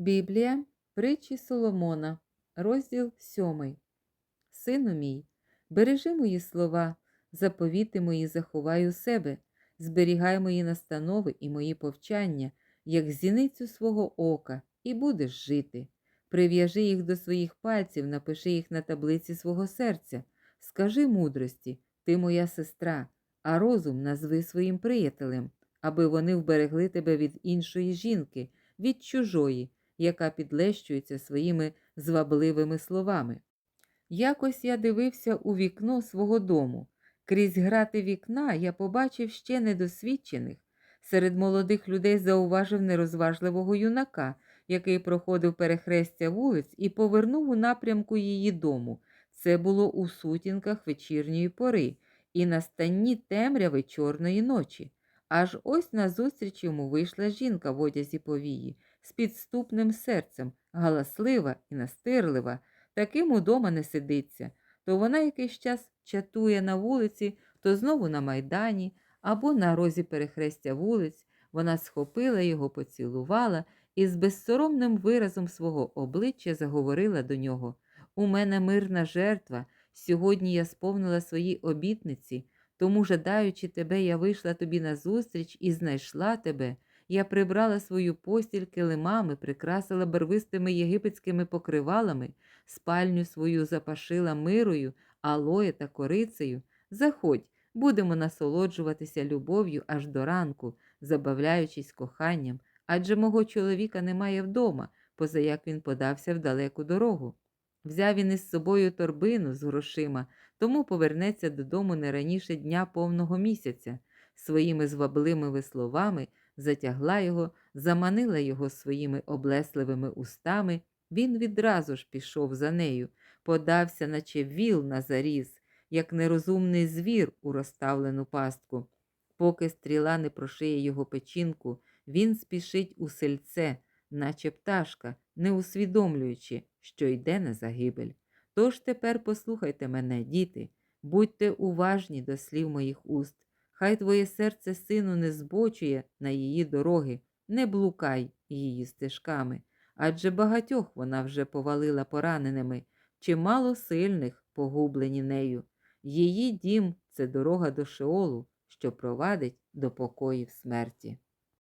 Біблія, притчі Соломона, розділ 7. Сину мій, бережи мої слова, заповіти мої заховай у себе, зберігай мої настанови і мої повчання, як зіницю свого ока, і будеш жити. Прив'яжи їх до своїх пальців, напиши їх на таблиці свого серця. Скажи мудрості, ти моя сестра, а розум назви своїм приятелем, аби вони вберегли тебе від іншої жінки, від чужої, яка підлещується своїми звабливими словами. Якось я дивився у вікно свого дому. Крізь грати вікна я побачив ще недосвідчених. Серед молодих людей зауважив нерозважливого юнака, який проходив перехрестя вулиць і повернув у напрямку її дому. Це було у сутінках вечірньої пори і на станні темряви чорної ночі. Аж ось назустріч йому вийшла жінка в одязі повії, з підступним серцем, галаслива і настирлива, таким удома не сидиться. То вона якийсь час чатує на вулиці, то знову на майдані або на розі перехрестя вулиць. Вона схопила його, поцілувала і з безсоромним виразом свого обличчя заговорила до нього. У мене мирна жертва. Сьогодні я сповнила свої обітниці, тому, жадаючи тебе, я вийшла тобі назустріч і знайшла тебе. Я прибрала свою постіль килимами, прикрасила барвистими єгипетськими покривалами, спальню свою запашила мирою, алоє та корицею. Заходь, будемо насолоджуватися любов'ю аж до ранку, забавляючись коханням, адже мого чоловіка немає вдома, поза як він подався в далеку дорогу. Взяв він із собою торбину з грошима, тому повернеться додому не раніше дня повного місяця. Своїми звабливими словами затягла його, заманила його своїми облесливими устами. Він відразу ж пішов за нею, подався, наче віл на заріз, як нерозумний звір у розставлену пастку. Поки стріла не прошиє його печінку, він спішить у сельце, наче пташка, не усвідомлюючи, що йде на загибель. Тож тепер послухайте мене, діти, будьте уважні до слів моїх уст. Хай твоє серце, сину, не збочує на її дороги, не блукай її стежками, адже багатьох вона вже повалила пораненими, чимало сильних погублені нею. Її дім це дорога до Шеолу, що провадить до покоїв смерті.